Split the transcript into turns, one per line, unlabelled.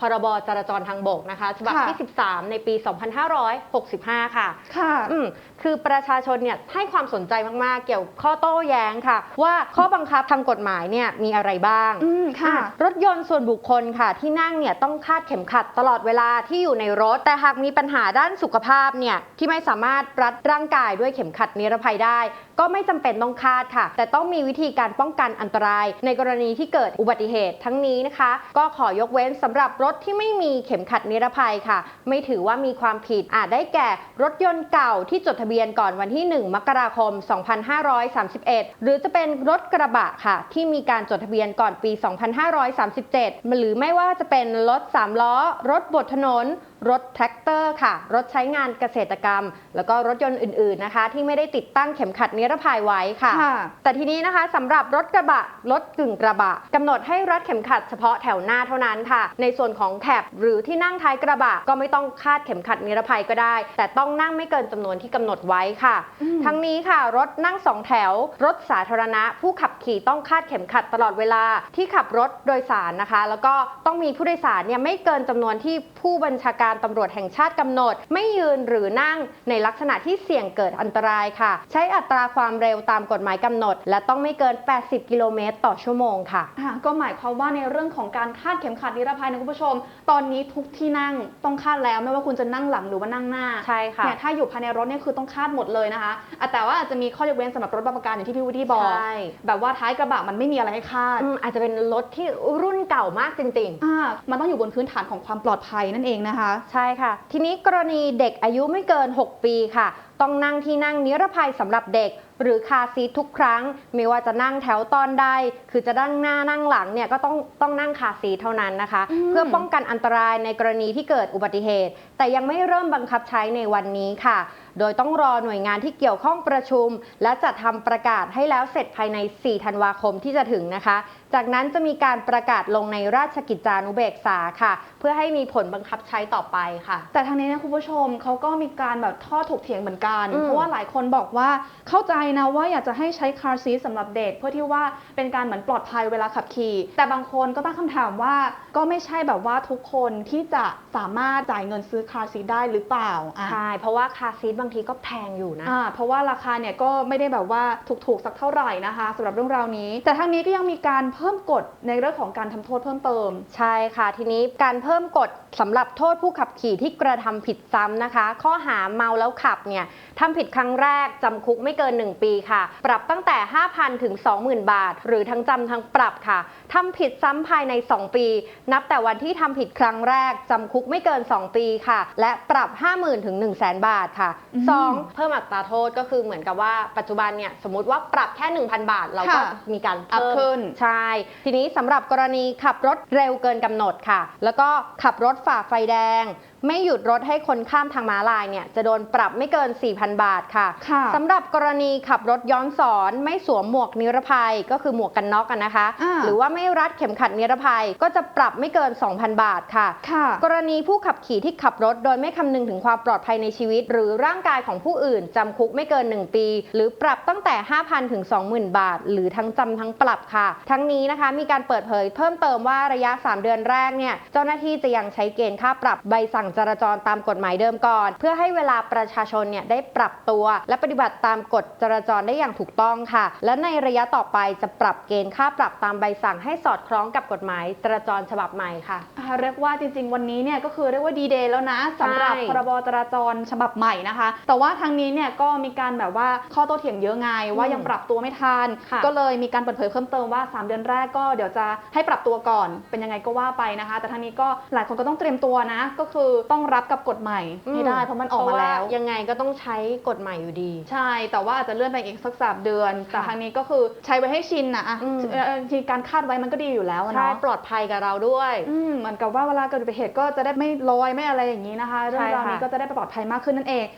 พรบจราจรทางบกนะคะฉบับ
ค่ะ
ที่ 13 ในปี 2565 ค่ะ
ค่ะ
อืมคือประชาชนเนี่ยให้ความสนใจมาก ๆ เกี่ยวข้อโต้แย้งค่ะ ว่าข้อบังคับทางกฎหมายเนี่ยมีอะไรบ้าง
อืมค่ะ
อ่รถยนต์ส่วนบุคคลค่ะ ที่นั่งเนี่ยต้องคาดเข็มขัดตลอดเวลาที่อยู่ในรถ แต่หากมีปัญหาด้านสุขภาพเนี่ยที่ไม่สามารถรัดร่างกายด้วยเข็มขัดนิรภัยได้ ก็ไม่จำเป็นต้องคาดค่ะ แต่ต้องมีวิธีการป้องกันอันตราย ในกรณีที่เกิดอุบัติเหตุทั้งนี้นะคะ ก็ขอยกเว้นสำหรับรถถที่ไม่มีเข็มขัดนิรภัยค่ะ ไม่ถือว่ามีความผิดอาจได้แก่รถยนต์เก่าที่จดทะเบียนก่อนวันที่ 1 มกราคม 2531 หรือจะเป็นรถกระบะค่ะ ที่มีการจดทะเบียนก่อนปี 2537 หรือไม่ว่าจะเป็นรถ 3 ล้อ รถบดถนน รถแทรกเตอร์ค่ะ รถใช้งานเกษตรกรรม แล้วก็รถยนต์อื่นๆนะคะ ที่ไม่ได้ติดตั้งเข็มขัดนิรภัยไว้ค่ะ
ค่ะ
แต่ทีนี้นะคะสำหรับรถกระบะ รถกึ่งกระบะกำหนดให้รัดเข็มขัดเฉพาะแถวหน้าเท่านั้นค่ะ ในส่วนของแคบหรือที่นั่งท้ายกระบะก็ไม่ต้องคาดเข็มขัดนิรภัยก็ได้ แต่ต้องนั่งไม่เกินจำนวนที่กำหนดไว้ค่ะ
อืม
ทั้งนี้ค่ะ รถนั่งสองแถว รถสาธารณะ ผู้ขับขี่ต้องคาดเข็มขัดตลอดเวลาที่ขับรถโดยสารนะคะ แล้วก็ต้องมีผู้โดยสารเนี่ยไม่เกินจำนวนที่ผู้บัญชาการตำรวจแห่งชาติกำหนด ไม่ยืนหรือนั่งในลักษณะที่เสี่ยงเกิดอันตรายค่ะ ใช้อัตราความเร็วตามกฎหมายกำหนด และต้องไม่เกิน 80 กิโลเมตรต่อชั่วโมงค่ะ
อะ ก็หมายความว่าในเรื่องของการคาดเข็มขัดนิรภัยนะคุณผู้ชม ตอนนี้ทุกที่นั่งต้องคาดแล้วไม่ว่าคุณจะนั่งหลังหรือว่านั่งหน้า
ใช่ค่ะ
เนี่ยถ้าอยู่ภายในรถเนี่ยคือต้องคาดหมดเลยนะคะอะแต่ว่าอาจจะมีข้อยกเว้นสำหรับรถบางประการอย่างที่พี่วุฒิบอก
ใช่
แบบว่าท้ายกระบะมันไม่มีอะไรให้คาด
อืมอาจจะเป็นรถที่รุ่นเก่ามากจริงๆ
อ่ามันต้องอยู่บนพื้นฐานของความปลอดภัยนั่นเองนะคะ
ใช่ค่ะ ทีนี้กรณีเด็กอายุไม่เกิน 6 ปีค่ะ ต้องนั่งที่นั่งนิรภัยสำหรับเด็ก หรือคาร์ซีททุกครั้ง ไม่ว่าจะนั่งแถวตอนใด คือจะนั่งหน้านั่งหลังเนี่ยก็ต้องต้องนั่งคาร์ซีทเท่านั้นนะคะ
อืม
เพื่อป้องกันอันตรายในกรณีที่เกิดอุบัติเหตุ แต่ยังไม่เริ่มบังคับใช้ในวันนี้ค่ะ โดยต้องรอหน่วยงานที่เกี่ยวข้องประชุม และจัดทำประกาศให้แล้วเสร็จภายใน 4 ธันวาคมที่จะถึงนะคะ จากนั้นจะมีการประกาศลงในราชกิจจานุเบกษาค่ะ เพื่อให้มีผลบังคับใช้ต่อไปค่ะ
แต่ทางนี้นะคุณผู้ชมเขาก็มีการแบบท่อถกเถียงเหมือนกัน
อืม
เพราะว่าหลายคนบอกว่าเข้าใจนะว่าอยากจะให้ใช้คาร์ซีทสำหรับเด็ก เพื่อที่ว่าเป็นการเหมือนปลอดภัยเวลาขับขี่ แต่บางคนก็ตั้งคำถามว่าก็ไม่ใช่แบบว่าทุกคนที่จะสามารถจ่ายเงินซื้อคาร์ซีทได้หรือเปล่าอะ
ใช่เพราะว่าคาร์ซีทบางทีก็แพงอยู่นะ
อ่าเพราะว่าราคาเนี่ยก็ไม่ได้แบบว่าถูกๆสักเท่าไหร่นะคะสำหรับเรื่องราวนี้ แต่ทางนี้ก็ยังมีการเพิ่มกฎในเรื่องของการทำโทษเพิ่มเติม
ใช่ค่ะ ทีนี้การเพิ่มกฎสำหรับโทษผู้ขับขี่ที่กระทำผิดซ้ำนะคะ ข้อหาเมาแล้วขับเนี่ยทำผิดครั้งแรกจำคุกไม่เกิน 1ปีค่ะ ปรับตั้งแต่ 5,000 ถึง 20,000 บาท หรือทั้งจำทั้งปรับค่ะทำผิดซ้ำภายใน 2 ปี นับแต่วันที่ทำผิดครั้งแรกจำคุกไม่เกิน 2 ปีค่ะ และปรับ 50,000 ถึง 1 0 0 0 0 0บาทค่ะ
อืม
2. เพิ่มอัตราโทษก็คือเหมือนกับว่าปัจจุบันเนี่ยสมมติว่าปรับแค่ 1,000 บาท เราก็
ค่ะ
มีการ
อัพ
เพิ่ม
ขึ้น
ใช่ ทีนี้สำหรับกรณีขับรถเร็วเกินกำหนดค่ะ แล้วก็ขับรถฝ่าไฟแดง ไม่หยุดรถให้คนข้ามทางม้าลายเนี่ยจะโดนปรับไม่เกิน 4,000 บาทค่ะ
ค่ะ
สำหรับกรณีขับรถย้อนสอนไม่สวมหมวกนิรภัยก็คือหมวกกันน็อกอะนะคะ
อ่า
หรือว่าไม่รัดเข็มขัดนิรภัยก็จะปรับไม่เกิน 2,000 บาทค่ะ
ค่ะ
กรณีผู้ขับขี่ที่ขับรถโดยไม่คำนึงถึงความปลอดภัยในชีวิต หรือร่างกายของผู้อื่นจำคุกไม่เกิน 1 ปี หรือปรับตั้งแต่ 5,000 ถึง 20,000 บาท หรือทั้งจำทั้งปรับค่ะ ทั้งนี้นะคะมีการเปิดเผยเพิ่มเติมว่าระยะ 3 เดือนแรกเนี่ยเจ้าหน้าที่จะยังใช้เกณฑ์ค่าปรับใบสั่งจราจรตามกฎหมายเดิมก่อน เพื่อให้เวลาประชาชนเนี่ยได้ปรับตัว และปฏิบัติตามกฎจราจรได้อย่างถูกต้องค่ะ และในระยะต่อไปจะปรับเกณฑ์ค่าปรับตามใบสั่งให้สอดคล้องกับกฎหมายจราจรฉบับใหม่ค่ะ
อ่าเรียกว่าจริง ๆ วันนี้เนี่ยก็คือเรียกว่าดีเดย์แล้วนะสำหรับ
ใช่
พรบจราจรฉบับใหม่นะคะ แต่ว่าทางนี้เนี่ยก็มีการแบบว่าข้อโต้เถียงเยอะไงว่ายังปรับตัวไม่ทัน
ค่ะ
ก็เลยมีการเปิดเผยเพิ่มเติมว่า 3 เดือนแรกก็เดี๋ยวจะให้ปรับตัวก่อน เป็นยังไงก็ว่าไปนะคะ แต่ทางนี้ก็หลายคนก็ต้องเตรียมตัวนะ ก็คือต้องรับกับกฎใหม่ให้ได้เพราะมันออกมาแล้ว
เพระยังไงก็ต้องใช้กฎใหม่อยู่ดี
ใช่ แต่ว่าอาจจะเลื่อนไปอีกสักสามเดือน แต่
ค่ะ
ทางนี้ก็คือใช้ไว้ให้ชินนะอะ
อืม
เอ่อทีการคาดไว้มันก็ดีอยู่แล้วอะ
ใช่
เนาะ
ปลอดภัยกับเราด้วย
อืมเหมือนกับว่าเวลาเกิดอุบัติเหตุก็จะได้ไม่ลอยไม่อะไรอย่างนี้นะคะเรื่องราวนี้ก็จะได้ปลอดภัยมากขึ้นนั่นเอง